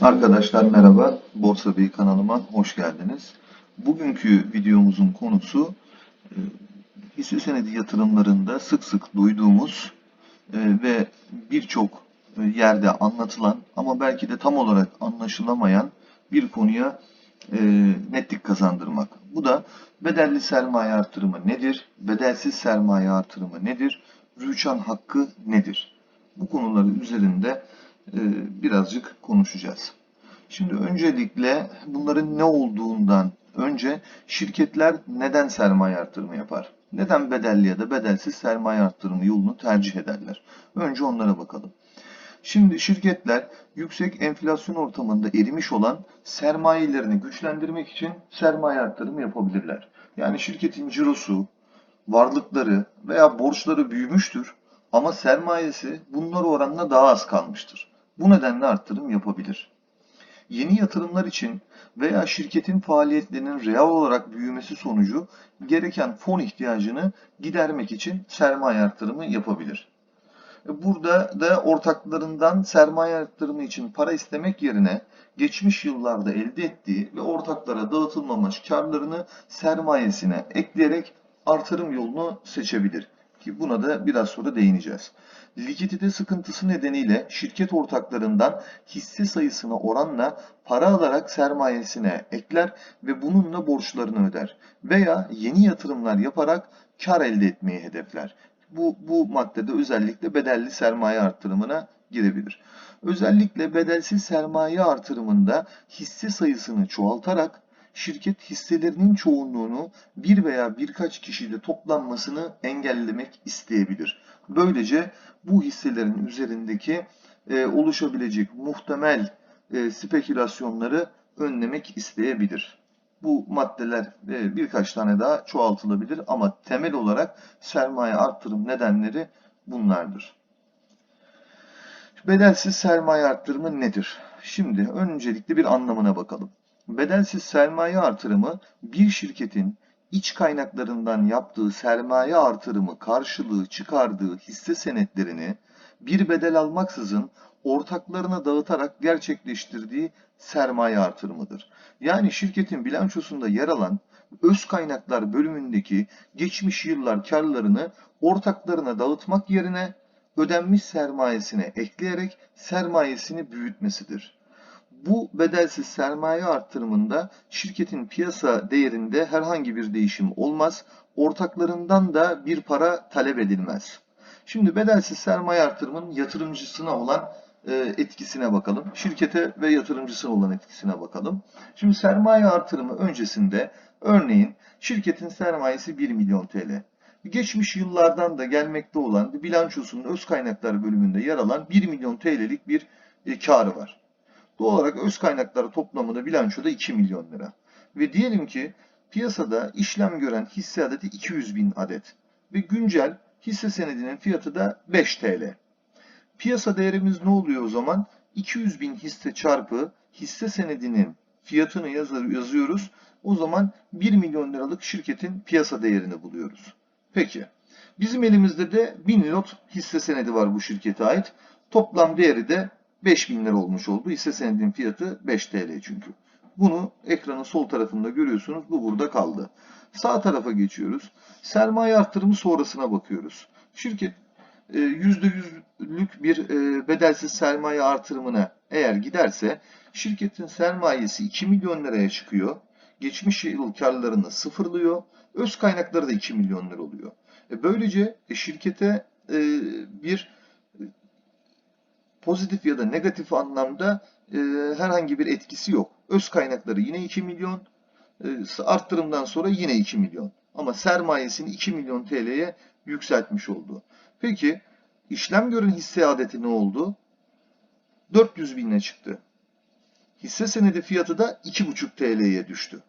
Arkadaşlar merhaba, Borsa Bey kanalıma hoş geldiniz. Bugünkü videomuzun konusu e, hisse senedi yatırımlarında sık sık duyduğumuz e, ve birçok e, yerde anlatılan ama belki de tam olarak anlaşılamayan bir konuya netlik kazandırmak. Bu da bedelli sermaye artırımı nedir? Bedelsiz sermaye artırımı nedir? Rüçhan hakkı nedir? Bu konuları üzerinde birazcık konuşacağız. Şimdi öncelikle bunların ne olduğundan önce şirketler neden sermaye artırımı yapar? Neden bedelli ya da bedelsiz sermaye artırımı yolunu tercih ederler? Önce onlara bakalım. Şimdi şirketler yüksek enflasyon ortamında erimiş olan sermayelerini güçlendirmek için sermaye artırımı yapabilirler. Yani şirketin cirosu, varlıkları veya borçları büyümüştür ama sermayesi bunlar oranla daha az kalmıştır. Bu nedenle artırım yapabilir. Yeni yatırımlar için veya şirketin faaliyetlerinin reel olarak büyümesi sonucu gereken fon ihtiyacını gidermek için sermaye artırımı yapabilir. Burada da ortaklarından sermaye artırımı için para istemek yerine geçmiş yıllarda elde ettiği ve ortaklara dağıtılmamış karlarını sermayesine ekleyerek artırım yolunu seçebilir. Ki buna da biraz sonra değineceğiz. Likidite sıkıntısı nedeniyle şirket ortaklarından hisse sayısına oranla para alarak sermayesine ekler ve bununla borçlarını öder. Veya yeni yatırımlar yaparak kar elde etmeyi hedefler. Bu, bu maddede özellikle bedelli sermaye artırımına girebilir. Özellikle bedelsiz sermaye artırımında hisse sayısını çoğaltarak şirket hisselerinin çoğunluğunu bir veya birkaç kişide toplanmasını engellemek isteyebilir. Böylece bu hisselerin üzerindeki e, oluşabilecek muhtemel e, spekülasyonları önlemek isteyebilir. Bu maddeler e, birkaç tane daha çoğaltılabilir ama temel olarak sermaye arttırım nedenleri bunlardır. Bedelsiz sermaye arttırımı nedir? Şimdi öncelikle bir anlamına bakalım. Bedelsiz sermaye artırımı bir şirketin iç kaynaklarından yaptığı sermaye artırımı karşılığı çıkardığı hisse senetlerini bir bedel almaksızın ortaklarına dağıtarak gerçekleştirdiği sermaye artırımıdır. Yani şirketin bilançosunda yer alan öz kaynaklar bölümündeki geçmiş yıllar karlarını ortaklarına dağıtmak yerine ödenmiş sermayesine ekleyerek sermayesini büyütmesidir. Bu bedelsiz sermaye artırımında şirketin piyasa değerinde herhangi bir değişim olmaz. Ortaklarından da bir para talep edilmez. Şimdi bedelsiz sermaye artırımının yatırımcısına olan e, etkisine bakalım. Şirkete ve yatırımcısına olan etkisine bakalım. Şimdi sermaye artırımı öncesinde örneğin şirketin sermayesi 1 milyon TL. Geçmiş yıllardan da gelmekte olan bilançosunun öz kaynaklar bölümünde yer alan 1 milyon TL'lik bir e, karı var. Doğal olarak öz kaynakları toplamında bilançoda 2 milyon lira. Ve diyelim ki piyasada işlem gören hisse adeti 200 bin adet ve güncel hisse senedinin fiyatı da 5 TL. Piyasa değerimiz ne oluyor o zaman? 200 bin hisse çarpı hisse senedinin fiyatını yazıyoruz. O zaman 1 milyon liralık şirketin piyasa değerini buluyoruz. Peki. Bizim elimizde de 1000 lot hisse senedi var bu şirkete ait. Toplam değeri de 5000 lira olmuş oldu. Hisse senedinin fiyatı 5 TL çünkü. Bunu ekranın sol tarafında görüyorsunuz. Bu burada kaldı. Sağ tarafa geçiyoruz. Sermaye artırımı sonrasına bakıyoruz. Şirket %100'lük e, bir e, bedelsiz sermaye artırımına eğer giderse şirketin sermayesi 2 milyon liraya çıkıyor. Geçmiş yıl karlarını sıfırlıyor. Öz kaynakları da 2 milyon lira oluyor. E böylece şirkete bir pozitif ya da negatif anlamda e, herhangi bir etkisi yok. Öz kaynakları yine 2 milyon, e, arttırımdan sonra yine 2 milyon. Ama sermayesini 2 milyon TL'ye yükseltmiş oldu. Peki işlem gören hisse adeti ne oldu? 400 bine çıktı. Hisse senedi fiyatı da 2,5 TL'ye düştü.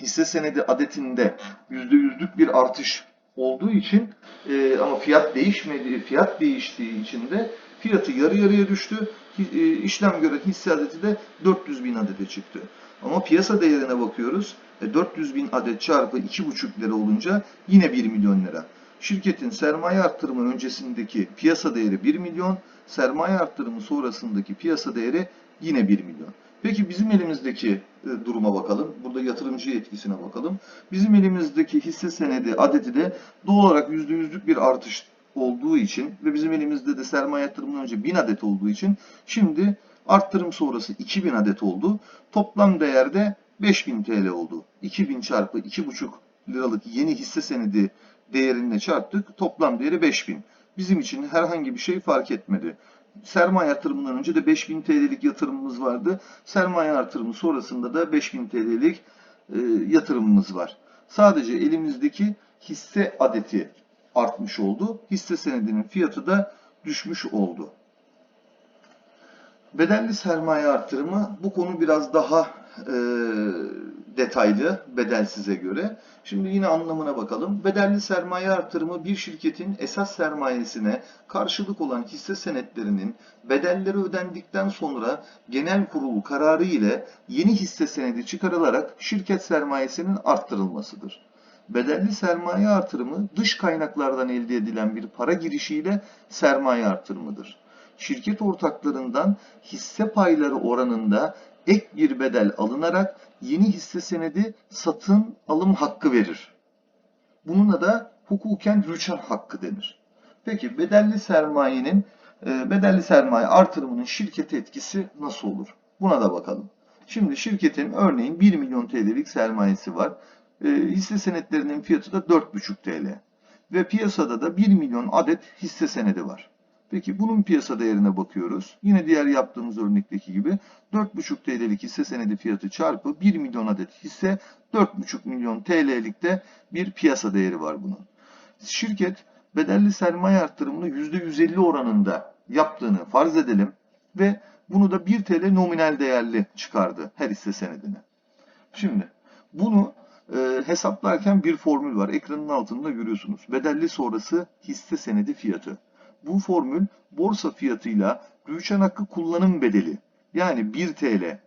Hisse senedi adetinde %100'lük bir artış olduğu için e, ama fiyat değişmedi, fiyat değiştiği için de Fiyatı yarı yarıya düştü. E, işlem gören hisse adeti de 400 bin adete çıktı. Ama piyasa değerine bakıyoruz. 400 e, bin adet çarpı 2,5 lira olunca yine 1 milyon lira. Şirketin sermaye arttırımı öncesindeki piyasa değeri 1 milyon, sermaye arttırımı sonrasındaki piyasa değeri yine 1 milyon. Peki bizim elimizdeki e, duruma bakalım. Burada yatırımcı etkisine bakalım. Bizim elimizdeki hisse senedi adeti de doğal olarak %100'lük bir artış olduğu için ve bizim elimizde de sermaye yatırımından önce 1000 adet olduğu için şimdi arttırım sonrası 2000 adet oldu. Toplam değerde 5000 TL oldu. 2000 çarpı 2,5 liralık yeni hisse senedi değerine çarptık. Toplam değeri 5000. Bizim için herhangi bir şey fark etmedi. Sermaye yatırımından önce de 5000 TL'lik yatırımımız vardı. Sermaye artırımı sonrasında da 5000 TL'lik e, yatırımımız var. Sadece elimizdeki hisse adeti artmış oldu. Hisse senedinin fiyatı da düşmüş oldu. Bedelli sermaye artırımı bu konu biraz daha e, detaylı bedelsize göre. Şimdi yine anlamına bakalım. Bedelli sermaye artırımı bir şirketin esas sermayesine karşılık olan hisse senetlerinin bedelleri ödendikten sonra genel kurul kararı ile yeni hisse senedi çıkarılarak şirket sermayesinin arttırılmasıdır. Bedelli sermaye artırımı dış kaynaklardan elde edilen bir para girişiyle sermaye artırımıdır. Şirket ortaklarından hisse payları oranında ek bir bedel alınarak yeni hisse senedi satın alım hakkı verir. Bununla da hukuken rüçhan hakkı denir. Peki bedelli sermayenin e, bedelli sermaye artırımının şirkete etkisi nasıl olur? Buna da bakalım. Şimdi şirketin örneğin 1 milyon TL'lik sermayesi var. E, hisse senetlerinin fiyatı da 4,5 TL. Ve piyasada da 1 milyon adet hisse senedi var. Peki bunun piyasa değerine bakıyoruz. Yine diğer yaptığımız örnekteki gibi 4,5 TL'lik hisse senedi fiyatı çarpı 1 milyon adet hisse 4,5 milyon TL'lik de bir piyasa değeri var bunun. Şirket bedelli sermaye arttırımını %150 oranında yaptığını farz edelim ve bunu da 1 TL nominal değerli çıkardı her hisse senedine. Şimdi bunu e, hesaplarken bir formül var. Ekranın altında görüyorsunuz. Bedelli sonrası hisse senedi fiyatı. Bu formül borsa fiyatıyla rüçhan hakkı kullanım bedeli yani 1 TL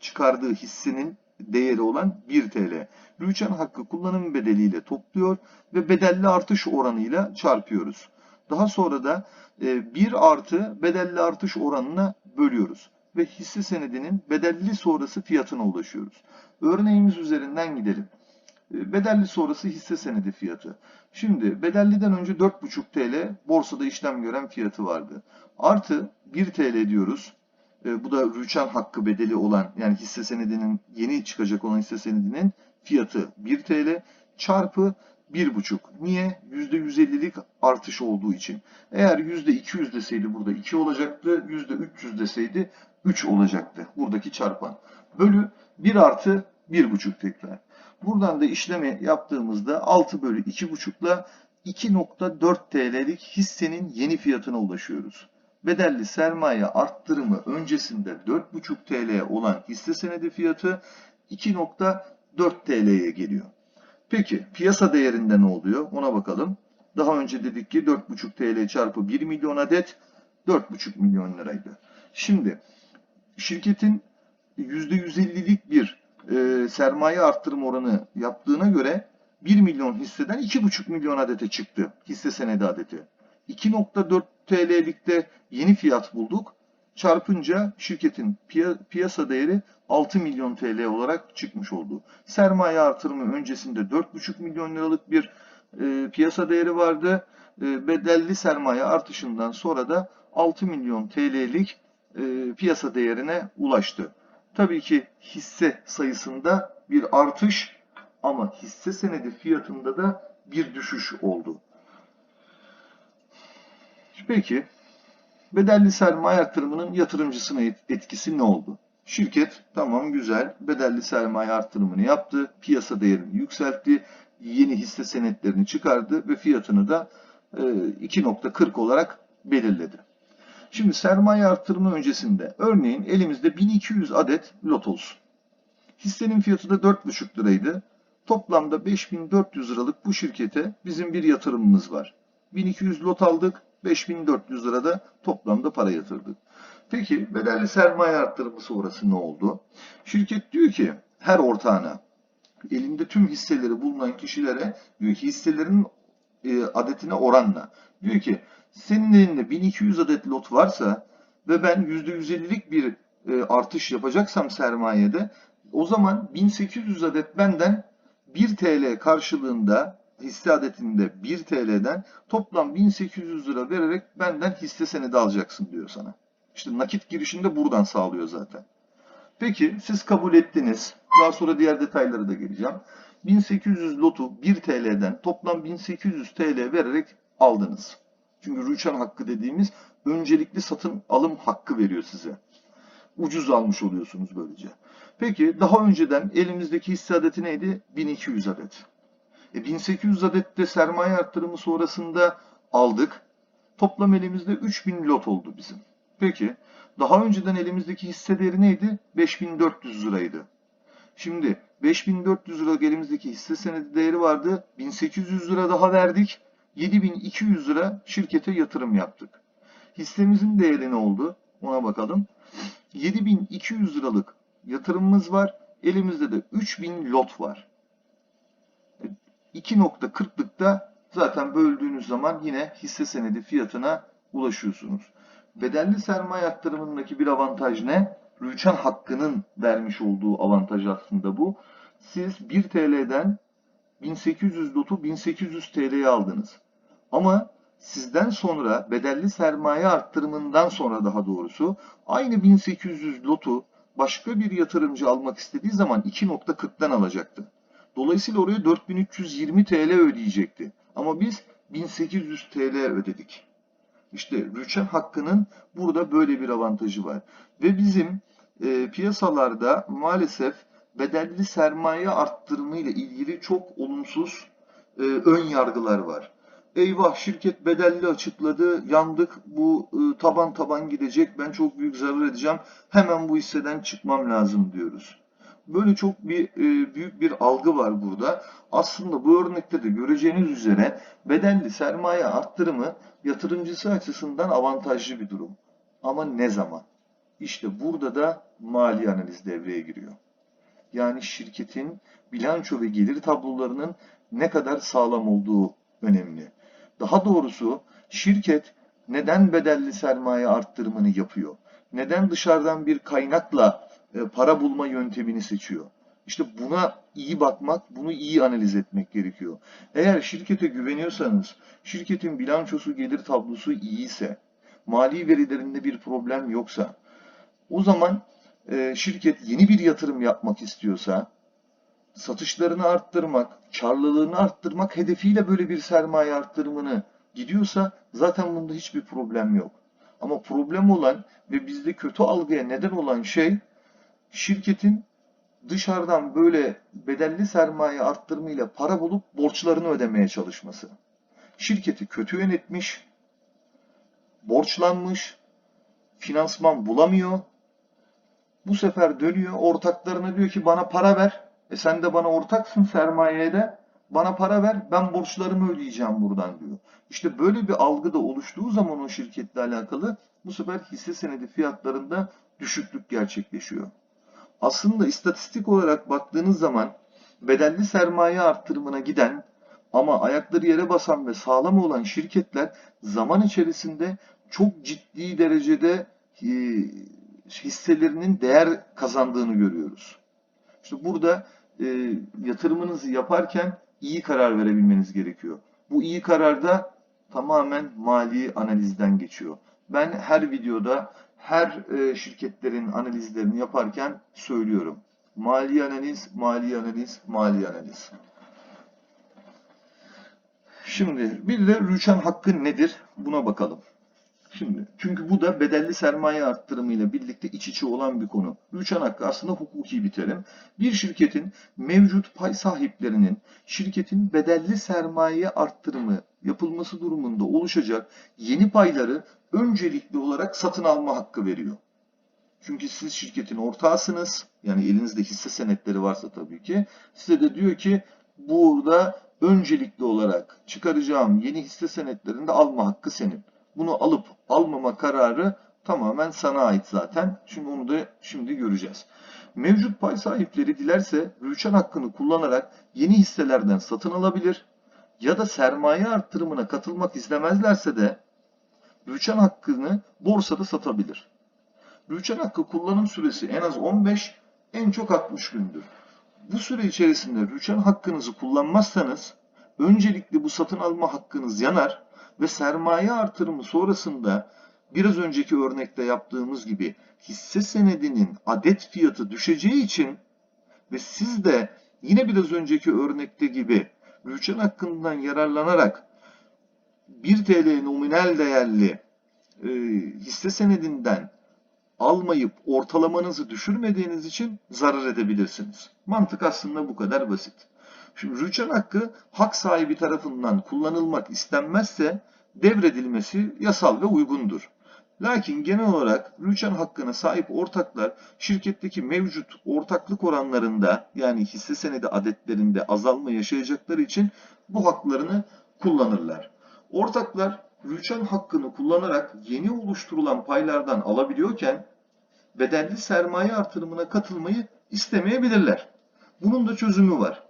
çıkardığı hissenin değeri olan 1 TL. Rüçhan hakkı kullanım bedeliyle topluyor ve bedelli artış oranıyla çarpıyoruz. Daha sonra da 1 e, artı bedelli artış oranına bölüyoruz ve hisse senedinin bedelli sonrası fiyatına ulaşıyoruz. Örneğimiz üzerinden gidelim. E, bedelli sonrası hisse senedi fiyatı. Şimdi bedelliden önce 4,5 TL borsada işlem gören fiyatı vardı. Artı 1 TL diyoruz. E, bu da rüçhan hakkı bedeli olan yani hisse senedinin yeni çıkacak olan hisse senedinin fiyatı 1 TL çarpı 1,5. Niye? %150'lik artış olduğu için. Eğer %200 deseydi burada 2 olacaktı. %300 deseydi 3 olacaktı. Buradaki çarpan. Bölü 1 artı 1,5 tekrar. Buradan da işlemi yaptığımızda 6 bölü 2,5 ile 2.4 TL'lik hissenin yeni fiyatına ulaşıyoruz. Bedelli sermaye arttırımı öncesinde 4.5 TL olan hisse senedi fiyatı 2.4 TL'ye geliyor. Peki piyasa değerinde ne oluyor? Ona bakalım. Daha önce dedik ki 4.5 TL çarpı 1 milyon adet 4.5 milyon liraydı. Şimdi şirketin %150'lik bir e, sermaye arttırım oranı yaptığına göre 1 milyon hisseden 2,5 milyon adete çıktı hisse senedi adeti. 2.4 TL'likte yeni fiyat bulduk. Çarpınca şirketin piyasa değeri 6 milyon TL olarak çıkmış oldu. Sermaye artırımı öncesinde 4,5 milyon liralık bir e, piyasa değeri vardı. E, bedelli sermaye artışından sonra da 6 milyon TL'lik e, piyasa değerine ulaştı. Tabii ki hisse sayısında bir artış ama hisse senedi fiyatında da bir düşüş oldu. Peki bedelli sermaye artırımının yatırımcısına etkisi ne oldu? Şirket tamam güzel bedelli sermaye artırımını yaptı, piyasa değerini yükseltti, yeni hisse senetlerini çıkardı ve fiyatını da 2.40 olarak belirledi. Şimdi sermaye artırımı öncesinde örneğin elimizde 1200 adet lot olsun. Hissenin fiyatı da 4,5 liraydı. Toplamda 5400 liralık bu şirkete bizim bir yatırımımız var. 1200 lot aldık, 5400 lirada toplamda para yatırdık. Peki bedelli sermaye arttırımı sonrası ne oldu? Şirket diyor ki her ortağına elinde tüm hisseleri bulunan kişilere diyor ki hisselerin e, adetine oranla. Diyor ki senin elinde 1200 adet lot varsa ve ben %150'lik bir e, artış yapacaksam sermayede o zaman 1800 adet benden 1 TL karşılığında hisse adetinde 1 TL'den toplam 1800 lira vererek benden hisse senedi alacaksın diyor sana. İşte nakit girişini de buradan sağlıyor zaten. Peki siz kabul ettiniz. Daha sonra diğer detaylara da geleceğim. 1800 lotu 1 TL'den toplam 1800 TL vererek aldınız. Çünkü rüçhan hakkı dediğimiz öncelikli satın alım hakkı veriyor size. Ucuz almış oluyorsunuz böylece. Peki daha önceden elimizdeki hisse adeti neydi? 1200 adet. E 1800 adet de sermaye arttırımı sonrasında aldık. Toplam elimizde 3000 lot oldu bizim. Peki daha önceden elimizdeki hisse değeri neydi? 5400 liraydı. Şimdi 5400 lira elimizdeki hisse senedi değeri vardı. 1800 lira daha verdik. 7200 lira şirkete yatırım yaptık. Hissemizin değeri ne oldu? Ona bakalım. 7200 liralık yatırımımız var. Elimizde de 3000 lot var. 2.40'lıkta zaten böldüğünüz zaman yine hisse senedi fiyatına ulaşıyorsunuz. Bedelli sermaye aktarımındaki bir avantaj ne? Rüçhan hakkının vermiş olduğu avantaj aslında bu. Siz 1 TL'den 1800 lotu 1800 TL'ye aldınız. Ama sizden sonra bedelli sermaye arttırımından sonra daha doğrusu aynı 1800 lotu başka bir yatırımcı almak istediği zaman 2.40'dan alacaktı. Dolayısıyla oraya 4320 TL ödeyecekti. Ama biz 1800 TL ödedik. İşte rüçhan hakkının burada böyle bir avantajı var. Ve bizim e, piyasalarda maalesef bedelli sermaye arttırımı ile ilgili çok olumsuz e, ön yargılar var. Eyvah şirket bedelli açıkladı, yandık, bu e, taban taban gidecek, ben çok büyük zarar edeceğim, hemen bu hisseden çıkmam lazım diyoruz. Böyle çok bir e, büyük bir algı var burada. Aslında bu örnekte de göreceğiniz üzere bedelli sermaye arttırımı yatırımcısı açısından avantajlı bir durum. Ama ne zaman? İşte burada da mali analiz devreye giriyor. Yani şirketin bilanço ve gelir tablolarının ne kadar sağlam olduğu önemli. Daha doğrusu şirket neden bedelli sermaye arttırımını yapıyor? Neden dışarıdan bir kaynakla e, para bulma yöntemini seçiyor? İşte buna iyi bakmak, bunu iyi analiz etmek gerekiyor. Eğer şirkete güveniyorsanız, şirketin bilançosu, gelir tablosu iyiyse, mali verilerinde bir problem yoksa, o zaman e, şirket yeni bir yatırım yapmak istiyorsa, satışlarını arttırmak, karlılığını arttırmak hedefiyle böyle bir sermaye arttırımını gidiyorsa zaten bunda hiçbir problem yok. Ama problem olan ve bizde kötü algıya neden olan şey şirketin dışarıdan böyle bedelli sermaye arttırımıyla para bulup borçlarını ödemeye çalışması. Şirketi kötü yönetmiş, borçlanmış, finansman bulamıyor. Bu sefer dönüyor ortaklarına diyor ki bana para ver. E sen de bana ortaksın sermayeye de. Bana para ver ben borçlarımı ödeyeceğim buradan diyor. İşte böyle bir algı da oluştuğu zaman o şirketle alakalı bu sefer hisse senedi fiyatlarında düşüklük gerçekleşiyor. Aslında istatistik olarak baktığınız zaman bedelli sermaye arttırımına giden ama ayakları yere basan ve sağlam olan şirketler zaman içerisinde çok ciddi derecede e, hisselerinin değer kazandığını görüyoruz. İşte burada e, yatırımınızı yaparken iyi karar verebilmeniz gerekiyor. Bu iyi karar da tamamen mali analizden geçiyor. Ben her videoda her e, şirketlerin analizlerini yaparken söylüyorum. Mali analiz, mali analiz, mali analiz. Şimdi bir de rüçhan hakkı nedir? Buna bakalım. Şimdi çünkü bu da bedelli sermaye arttırımıyla birlikte iç içe olan bir konu. Rüçhan hakkı aslında hukuki bir terim. Bir şirketin mevcut pay sahiplerinin şirketin bedelli sermaye arttırımı yapılması durumunda oluşacak yeni payları öncelikli olarak satın alma hakkı veriyor. Çünkü siz şirketin ortağısınız. Yani elinizde hisse senetleri varsa tabii ki. Size de diyor ki burada öncelikli olarak çıkaracağım yeni hisse senetlerinde alma hakkı senin. Bunu alıp almama kararı tamamen sana ait zaten. Şimdi onu da şimdi göreceğiz. Mevcut pay sahipleri dilerse rüçhan hakkını kullanarak yeni hisselerden satın alabilir ya da sermaye arttırımına katılmak istemezlerse de rüçhan hakkını borsada satabilir. Rüçhan hakkı kullanım süresi en az 15, en çok 60 gündür. Bu süre içerisinde rüçhan hakkınızı kullanmazsanız öncelikle bu satın alma hakkınız yanar ve sermaye artırımı sonrasında biraz önceki örnekte yaptığımız gibi hisse senedinin adet fiyatı düşeceği için ve siz de yine biraz önceki örnekte gibi rüçhan hakkından yararlanarak 1 TL nominal değerli e, hisse senedinden almayıp ortalamanızı düşürmediğiniz için zarar edebilirsiniz. Mantık aslında bu kadar basit. Şimdi rüçhan hakkı hak sahibi tarafından kullanılmak istenmezse devredilmesi yasal ve uygundur. Lakin genel olarak rüçhan hakkına sahip ortaklar şirketteki mevcut ortaklık oranlarında yani hisse senedi adetlerinde azalma yaşayacakları için bu haklarını kullanırlar. Ortaklar rüçhan hakkını kullanarak yeni oluşturulan paylardan alabiliyorken bedelli sermaye artırımına katılmayı istemeyebilirler. Bunun da çözümü var.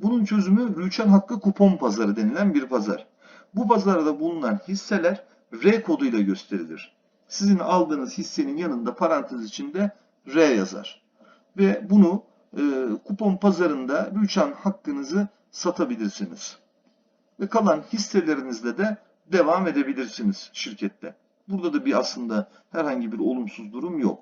Bunun çözümü rüçhan hakkı kupon pazarı denilen bir pazar. Bu pazarda bulunan hisseler R koduyla gösterilir. Sizin aldığınız hissenin yanında parantez içinde R yazar. Ve bunu e, kupon pazarında rüçhan hakkınızı satabilirsiniz. Ve kalan hisselerinizle de devam edebilirsiniz şirkette. Burada da bir aslında herhangi bir olumsuz durum yok.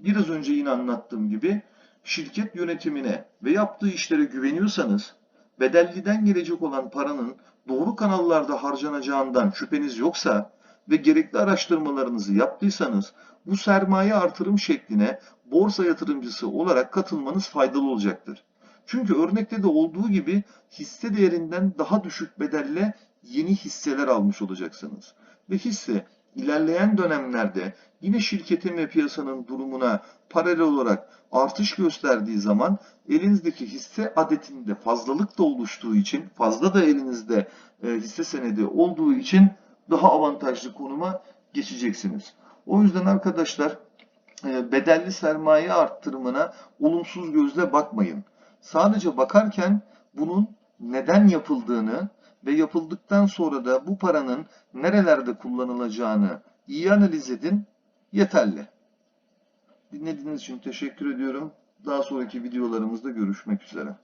Biraz önce yine anlattığım gibi şirket yönetimine ve yaptığı işlere güveniyorsanız bedelliden gelecek olan paranın doğru kanallarda harcanacağından şüpheniz yoksa ve gerekli araştırmalarınızı yaptıysanız bu sermaye artırım şekline borsa yatırımcısı olarak katılmanız faydalı olacaktır. Çünkü örnekte de olduğu gibi hisse değerinden daha düşük bedelle yeni hisseler almış olacaksınız. Ve hisse ilerleyen dönemlerde yine şirketin ve piyasanın durumuna paralel olarak artış gösterdiği zaman elinizdeki hisse adetinde fazlalık da oluştuğu için, fazla da elinizde e, hisse senedi olduğu için daha avantajlı konuma geçeceksiniz. O yüzden arkadaşlar e, bedelli sermaye arttırımına olumsuz gözle bakmayın. Sadece bakarken bunun neden yapıldığını ve yapıldıktan sonra da bu paranın nerelerde kullanılacağını iyi analiz edin yeterli. Dinlediğiniz için teşekkür ediyorum. Daha sonraki videolarımızda görüşmek üzere.